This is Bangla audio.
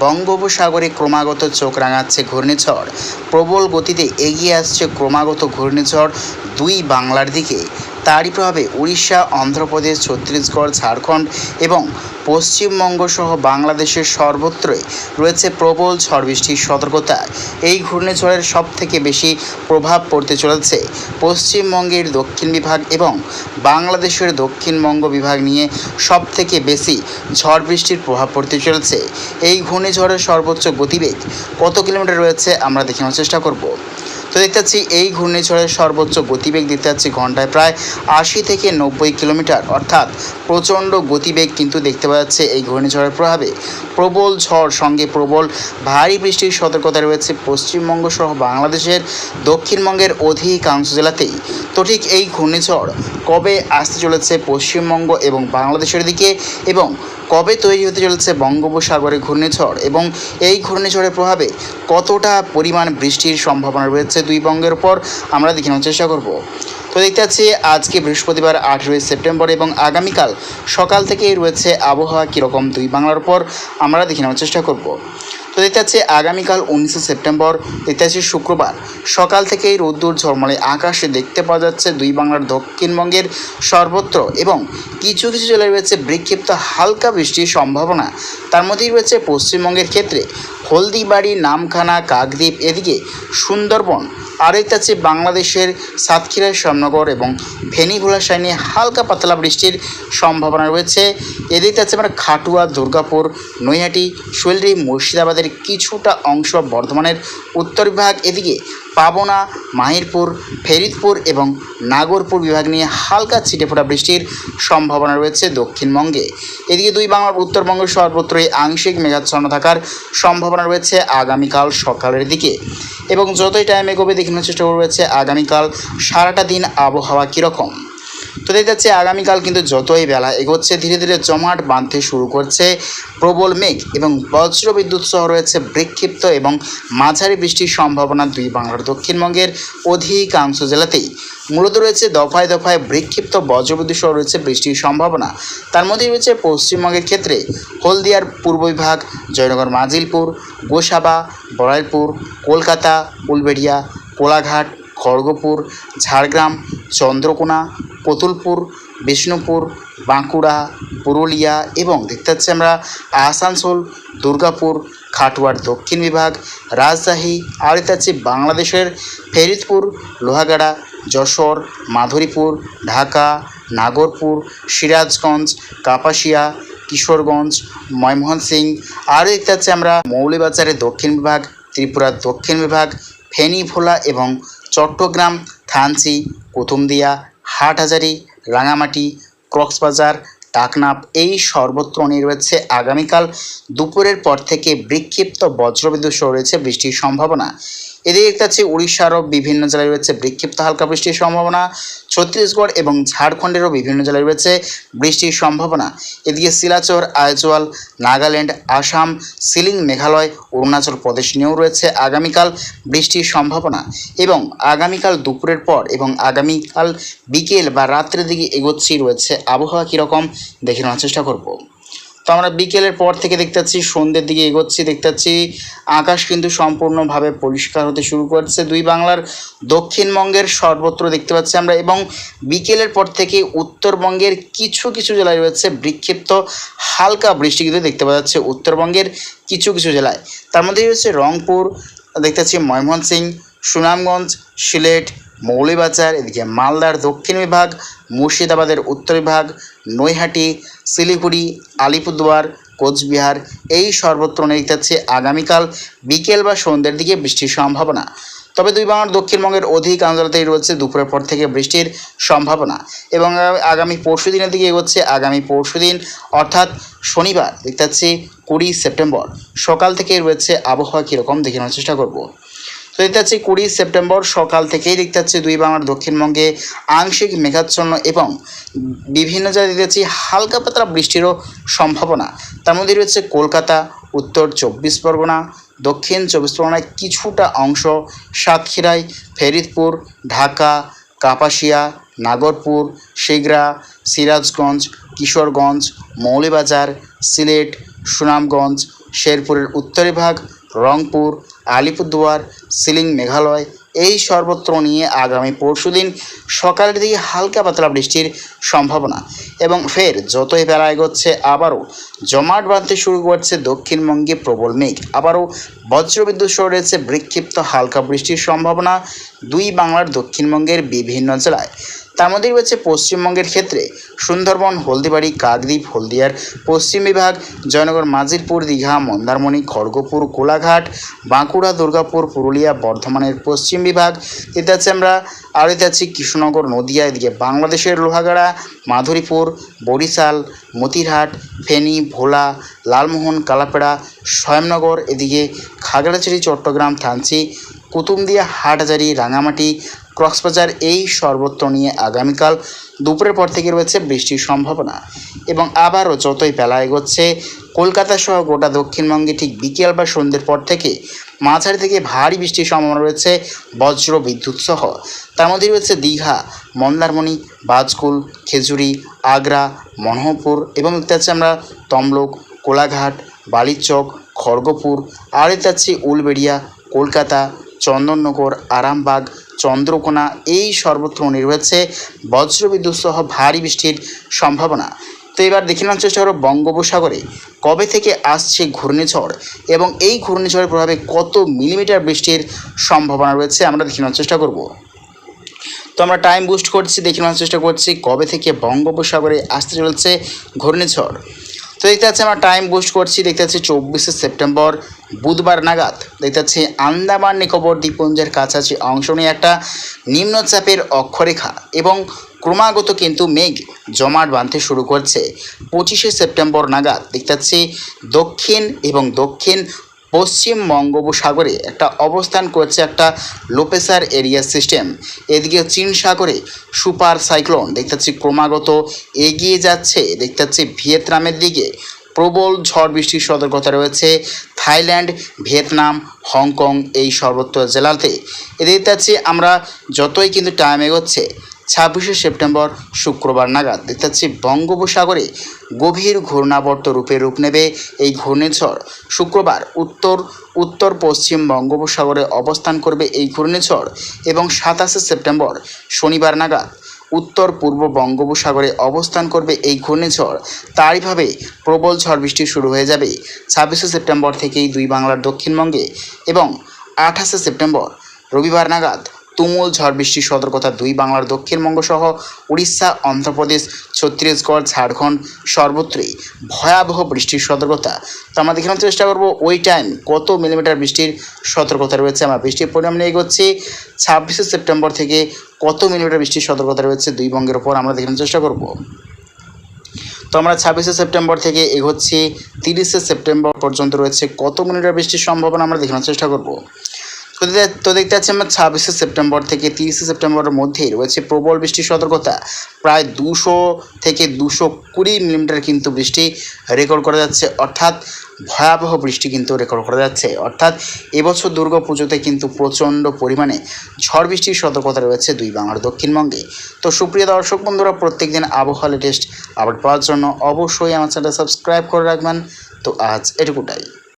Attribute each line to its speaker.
Speaker 1: বঙ্গোপসাগরে ক্রমাগত চোখ রাঙাচ্ছে ঘূর্ণিঝড়। প্রবল গতিতে এগিয়ে আসছে ক্রমাগত ঘূর্ণিঝড় দুই বাংলার দিকে। তারই প্রভাবে উড়িষ্যা, অন্ধ্রপ্রদেশ, ছত্তিশগড়, ঝাড়খণ্ড এবং পশ্চিমবঙ্গ সহ বাংলাদেশের সর্বত্রই রয়েছে প্রবল ঝড় বৃষ্টির সতর্কতা। এই ঘূর্ণিঝড়ের সব থেকে বেশি প্রভাব পড়তে চলেছে পশ্চিমবঙ্গের দক্ষিণ বিভাগ এবং বাংলাদেশের দক্ষিণবঙ্গ বিভাগ নিয়ে সব থেকে বেশি ঝড় বৃষ্টির প্রভাব পড়তে চলেছে। এই ঘূর্ণিঝড়ের সর্বোচ্চ গতিবেগ কত কিলোমিটার রয়েছে আমরা দেখানোর চেষ্টা করব। তো দেখতে পাচ্ছি এই ঘূর্ণিঝড়ের সর্বোচ্চ গতিবেগ দেখতে পাচ্ছি ঘন্টায় প্রায় আশি থেকে নব্বই কিলোমিটার। অর্থাৎ প্রচণ্ড গতিবেগ কিন্তু দেখতে পাওয়া যাচ্ছে এই ঘূর্ণিঝড়ের প্রভাবে। প্রবল ঝড়, সঙ্গে প্রবল ভারী বৃষ্টির সতর্কতা রয়েছে পশ্চিমবঙ্গ সহ বাংলাদেশের দক্ষিণবঙ্গের অধিকাংশ জেলাতেই। তো ঠিক এই ঘূর্ণিঝড় কবে আসতে চলেছে পশ্চিমবঙ্গ এবং বাংলাদেশের দিকে? এবং কবে তৈরি হতে চলেছে বঙ্গোপসাগরে ঘূর্ণিঝড় এবং এই ঘূর্ণিঝড়ের প্রভাবে কতটা পরিমাণ বৃষ্টির সম্ভাবনা রয়েছে দুই বঙ্গের উপর, আমরা দেখে নেওয়ার চেষ্টা করব। তো দেখতে পাচ্ছি, আজকে বৃহস্পতিবার আঠেরোই সেপ্টেম্বর এবং আগামীকাল সকাল থেকেই রয়েছে আবহাওয়া কীরকম দুই বাংলার উপর, আমরা দেখে নেওয়ার চেষ্টা করব। তো দেখতে পাচ্ছি আগামীকাল উনিশে সেপ্টেম্বর দেখতে পাচ্ছি শুক্রবার। সকাল থেকেই রোদ্দুর ঝলমলে, আকাশে দেখতে পাওয়া যাচ্ছে দুই বাংলার দক্ষিণবঙ্গের সর্বত্র এবং কিছু কিছু জেলায় রয়েছে বিক্ষিপ্ত হালকা বৃষ্টির সম্ভাবনা। তার মধ্যেই রয়েছে পশ্চিমবঙ্গের ক্ষেত্রে। হলদিবাড়ি, নামখানা, কাকদ্বীপ এদিকে সুন্দরবন, আর আছে বাংলাদেশের সাতক্ষীরা, শ্যামনগর এবং ভেনিভোলা সাইনে হালকা পাতলা বৃষ্টির সম্ভাবনা রয়েছে। এদিকে আছে আমরা খাটুয়া, দুর্গাপুর, নৈহাটি, শৈলরি, মুর্শিদাবাদের কিছুটা অংশ বর্ধমানের উত্তর বিভাগ। এদিকে পাবনা, মাহিরপুর, ফেরিদপুর এবং নাগরপুর বিভাগ নিয়ে হালকা ছিটেফোঁটা বৃষ্টির সম্ভাবনা রয়েছে দক্ষিণবঙ্গে। এদিকে দুই বাংলার উত্তরবঙ্গ সর্বত্রই আংশিক মেঘাচ্ছন্ন থাকার সম্ভাবনা রয়েছে আগামীকাল সকালের দিকে। এবং যতই টাইম এগোবে, দেখানোর চেষ্টা রয়েছে আগামীকাল সারাটা দিন আবহাওয়া কীরকম। তো দেখা যাচ্ছে আগামীকাল কিন্তু যতই বেলা এগোচ্ছে, ধীরে ধীরে জমাট বাঁধতে শুরু করছে। প্রবল মেঘ এবং বজ্রবিদ্যুৎ সহ রয়েছে বিক্ষিপ্ত এবং মাঝারি বৃষ্টির সম্ভাবনা দুই বাংলার দক্ষিণবঙ্গের অধিকাংশ জেলাতেই। মূলত রয়েছে দফায় দফায় বিক্ষিপ্ত বজ্রবিদ্যুৎ সহ রয়েছে বৃষ্টির সম্ভাবনা। তার মধ্যে রয়েছে পশ্চিমবঙ্গের ক্ষেত্রে হলদিয়ার পূর্ব বিভাগ, জয়নগর মাজিলপুর, গোসাবা বড়াইলপুর কলকাতা, উলবেড়িয়া, কোলাঘাট, খড়গপুর, ঝাড়গ্রাম, চন্দ্রকোনা পতুলপুর, বিষ্ণুপুর, বাঁকুড়া, পুরুলিয়া এবং দেখতে পাচ্ছি আমরা আসানসোল, দুর্গাপুর, খাটুয়ার দক্ষিণ বিভাগ, রাজশাহী, আর দেখতে পাচ্ছি বাংলাদেশের ফেরিদপুর, লোহাগাড়া, যশোর, মাধুরীপুর, ঢাকা, নাগরপুর, সিরাজগঞ্জ, কাপাসিয়া, কিশোরগঞ্জ ময়মোহন সিং আর দেখতে পাচ্ছি আমরা মৌলিবাজারের দক্ষিণ বিভাগ, ত্রিপুরার দক্ষিণ বিভাগ ফেনী ভোলা এবং চট্টগ্রাম, থানচি, কুতুমদিয়া হাটহাজারি, রাঙামাটি, কক্সবাজার টাকনাপ এই সর্বত্র রয়েছে আগামীকাল দুপুরের পর থেকে বিক্ষিপ্ত বজ্রবিদ্যুৎ সহ রয়েছে বৃষ্টির সম্ভাবনা। এদিকে দেখতে পাচ্ছি, উড়িষ্যারও বিভিন্ন জেলায় রয়েছে বিক্ষিপ্ত হালকা বৃষ্টির সম্ভাবনা। ছত্তিশগড় এবং ঝাড়খণ্ডেরও বিভিন্ন জেলায় রয়েছে বৃষ্টির সম্ভাবনা। এদিকে শিলাচর, আইজওয়াল, নাগাল্যান্ড, আসাম, সিলিং, মেঘালয়, অরুণাচল প্রদেশ নিয়েও রয়েছে আগামীকাল বৃষ্টির সম্ভাবনা। এবং আগামীকাল দুপুরের পর এবং আগামীকাল বিকেল বা রাত্রের দিকে এগোচ্ছি রয়েছে আবহাওয়া কীরকম, দেখে নেওয়ার চেষ্টা করব। তো আমরা বিকেলের পর থেকে দেখতে পাচ্ছি, সন্ধ্যের দিকে এগোচ্ছি, দেখতে পাচ্ছি আকাশ কিন্তু সম্পূর্ণভাবে পরিষ্কার হতে শুরু করছে। দুই বাংলার দক্ষিণবঙ্গের সর্বত্র দেখতে পাচ্ছি আমরা এবং বিকেলের পর থেকে উত্তরবঙ্গের কিছু কিছু জেলায় রয়েছে বিক্ষিপ্ত হালকা বৃষ্টি কিন্তু দেখতে পাওয়া যাচ্ছে উত্তরবঙ্গের কিছু কিছু জেলায়। তার মধ্যে রয়েছে রংপুর, দেখতে পাচ্ছি ময়মোহন সিং সুনামগঞ্জ, সিলেট মৌলিবাজার, এদিকে মালদার দক্ষিণ বিভাগ, মুর্শিদাবাদের উত্তর বিভাগ, নৈহাটি, শিলিগুড়ি, আলিপুরদুয়ার, কোচবিহার, এই সর্বত্র দেখতে পাচ্ছি আগামীকাল বিকেল বা সন্ধ্যের দিকে বৃষ্টির সম্ভাবনা। তবে দুই বাংলার দক্ষিণবঙ্গের অধিক জেলাতেই রয়েছে দুপুরের পর থেকে বৃষ্টির সম্ভাবনা এবং আগামী পরশু দিনের দিকে এগোচ্ছে আগামী পরশু দিন, অর্থাৎ শনিবার। দেখতে পাচ্ছি কুড়ি সেপ্টেম্বর। সকাল থেকে রয়েছে আবহাওয়া কীরকম, দেখে নেওয়ার চেষ্টা করব। দেখতে পাচ্ছি কুড়ি সেপ্টেম্বর সকাল থেকেই দেখতে পাচ্ছি দুই বাংলার দক্ষিণবঙ্গে আংশিক মেঘাচ্ছন্ন এবং বিভিন্ন জায়গায় দেখতে পাচ্ছি হালকা পাতলা বৃষ্টিরও সম্ভাবনা। তার মধ্যে রয়েছে কলকাতা, উত্তর চব্বিশ পরগনা, দক্ষিণ চব্বিশ পরগনায় কিছুটা অংশ সাতক্ষীরায়, ফেরিদপুর, ঢাকা, কাপাসিয়া, নাগরপুর, শিগরা, সিরাজগঞ্জ, কিশোরগঞ্জ, মৌলিবাজার, সিলেট, সুনামগঞ্জ, শেরপুরের উত্তরি ভাগ, রংপুর আলিপুরদুয়ার, সিলিং মেঘালয়, এই সর্বত্র নিয়ে আগামী পরশুদিন সকালের দিকে হালকা পাতলা বৃষ্টির সম্ভাবনা। এবং ফের যতই বেলা এগোচ্ছে, আবারও জমাট বাঁধতে শুরু করছে দক্ষিণবঙ্গে প্রবল মেঘ। আবারও বজ্রবিদ্যুৎ সহ রয়েছে, বিক্ষিপ্ত হালকা বৃষ্টির সম্ভাবনা। দুই বাংলার দক্ষিণবঙ্গের বিভিন্ন জেলায় তার মধ্যে রয়েছে পশ্চিমবঙ্গের ক্ষেত্রে সুন্দরবন, হলদিবাড়ি, কাকদ্বীপ, হলদিয়ার পশ্চিম বিভাগ, জয়নগর মাজিরপুর দীঘা, মন্দারমণি, খড়গপুর, কোলাঘাট, বাঁকুড়া, দুর্গাপুর, পুরুলিয়া, বর্ধমানের পশ্চিম বিভাগ। এতে আছে আমরা আর এতে আছি কৃষ্ণনগর, নদিয়া, এদিকে বাংলাদেশের লোহাগাড়া, মাধুরীপুর, বরিশাল, মতিরহাট, ফেনী, ভোলা, লালমোহন, কালাপেড়া, স্বয়ংনগর, এদিকে খাগড়াছড়ি, চট্টগ্রাম, থানচি কুতুমদিয়া হাটহাজারি, রাঙামাটি, কক্সবাজার এই সর্বত্র নিয়ে আগামীকাল দুপুরের পর থেকে রয়েছে বৃষ্টির সম্ভাবনা। এবং আবারও যতই বেলা এগোচ্ছে, কলকাতা সহ গোটা দক্ষিণবঙ্গে ঠিক বিকেল বা সন্ধ্যের পর থেকে মাঝারি থেকে ভারী বৃষ্টির সম্ভাবনা রয়েছে বজ্র বিদ্যুৎ সহ। তার মধ্যে রয়েছে দীঘা, মন্দারমণি, বাজকুল, খেজুরি, আগ্রা মনোহরপুর এবং দেখতে পাচ্ছি আমরা তমলুক, কোলাঘাট, বালিচক, খড়গপুর, আর আছে উলবেড়িয়া, কলকাতা চন্দননগর, আরামবাগ, চন্দ্রকোনা এই সর্বত্র রয়েছে বজ্রবিদ্যুৎ সহ ভারী বৃষ্টির সম্ভাবনা। তো এবার দেখে নেওয়ার চেষ্টা করো বঙ্গোপসাগরে। কবে থেকে আসছে ঘূর্ণিঝড় এবং এই ঘূর্ণিঝড়ের প্রভাবে কত মিলিমিটার বৃষ্টির সম্ভাবনা রয়েছে আমরা দেখে নেওয়ার চেষ্টা করব। তো আমরা টাইম বুস্ট করছি, দেখে নেওয়ার চেষ্টা করছি কবে থেকে বঙ্গোপসাগরে আসতে চলেছে ঘূর্ণিঝড়। তো দেখতে আমরা টাইম বুস্ট করছি, দেখতে পাচ্ছি চব্বিশে সেপ্টেম্বর। বুধবার নাগাদ দেখতে পাচ্ছি আন্দামান নিকোবর দ্বীপপুঞ্জের কাছাকাছি অংশ নিয়ে একটা নিম্নচাপের অক্ষরেখা এবং ক্রমাগত কিন্তু মেঘ জমাট বাঁধতে শুরু করছে। পঁচিশে সেপ্টেম্বর নাগাদ দেখতে পাচ্ছি দক্ষিণ এবং দক্ষিণ পশ্চিম বঙ্গোপসাগরে একটা অবস্থান করছে একটা লোপেসার এরিয়া সিস্টেম। এদিকে চীন সাগরে সুপার সাইক্লোন দেখতে পাচ্ছি ক্রমাগত এগিয়ে যাচ্ছে। দেখতে পাচ্ছি ভিয়েতনামের দিকে প্রবল ঝড় বৃষ্টির সতর্কতা রয়েছে থাইল্যান্ড, ভিয়েতনাম, হংকং এই সর্বত্র জেলাতে। এদের দেখতে আমরা যতই কিন্তু টাইম এগোচ্ছে, ছাব্বিশে সেপ্টেম্বর শুক্রবার নাগাদ দেখতে পাচ্ছি বঙ্গোপসাগরে গভীর ঘূর্ণাবর্ত রূপে রূপ নেবে এই ঘূর্ণিঝড়। শুক্রবার উত্তর উত্তর পশ্চিম বঙ্গোপসাগরে অবস্থান করবে এই ঘূর্ণিঝড় এবং সাতাশে সেপ্টেম্বর শনিবার নাগাদ উত্তর পূর্ব বঙ্গোপসাগরে অবস্থান করবে এই ঘূর্ণিঝড়। তারইভাবে প্রবল ঝড় বৃষ্টি শুরু হয়ে যাবে ছাব্বিশে সেপ্টেম্বর থেকেই দুই বাংলার দক্ষিণবঙ্গে এবং আঠাশে সেপ্টেম্বর। রবিবার নাগাদ তুমুল ঝড় বৃষ্টির সতর্কতা দুই বাংলার দক্ষিণবঙ্গ সহ উড়িষ্যা, অন্ধ্রপ্রদেশ, ছত্তিশগড়, ঝাড়খণ্ড সর্বত্রই ভয়াবহ বৃষ্টির সতর্কতা। তো আমরা দেখানোর চেষ্টা করব ওই টাইম কত মিলিমিটার বৃষ্টির সতর্কতা রয়েছে। আমরা বৃষ্টির পরিমাণ নিয়ে এগোচ্ছি। ছাব্বিশে সেপ্টেম্বর থেকে কত মিলিমিটার বৃষ্টির সতর্কতা রয়েছে দুই বঙ্গের ওপর আমরা দেখানোর চেষ্টা করব। তো আমরা ছাব্বিশে সেপ্টেম্বর থেকে এগোচ্ছি। তিরিশে সেপ্টেম্বর পর্যন্ত রয়েছে কত মিলিমিটার বৃষ্টির সম্ভাবনা আমরা দেখানোর চেষ্টা করব। তো তো দেখতে পাচ্ছি আমরা ছাব্বিশে সেপ্টেম্বর থেকে তিরিশে সেপ্টেম্বরের মধ্যেই রয়েছে প্রবল বৃষ্টির সতর্কতা। প্রায় দুশো থেকে দুশো কুড়ি মিলিমিটার কিন্তু বৃষ্টি রেকর্ড করা যাচ্ছে। অর্থাৎ ভয়াবহ বৃষ্টি কিন্তু রেকর্ড করা যাচ্ছে। অর্থাৎ এবছর দুর্গা পুজোতে কিন্তু প্রচণ্ড পরিমাণে ঝড় বৃষ্টির সতর্কতা রয়েছে দুই বাংলার দক্ষিণবঙ্গে। তো সুপ্রিয় দর্শক বন্ধুরা, প্রত্যেকদিন আবহাওয়া লেটেস্ট আপডেট পাওয়ার জন্য অবশ্যই আমার চ্যানেলটা সাবস্ক্রাইব করে রাখবেন। তো আজ এটুকুটাই।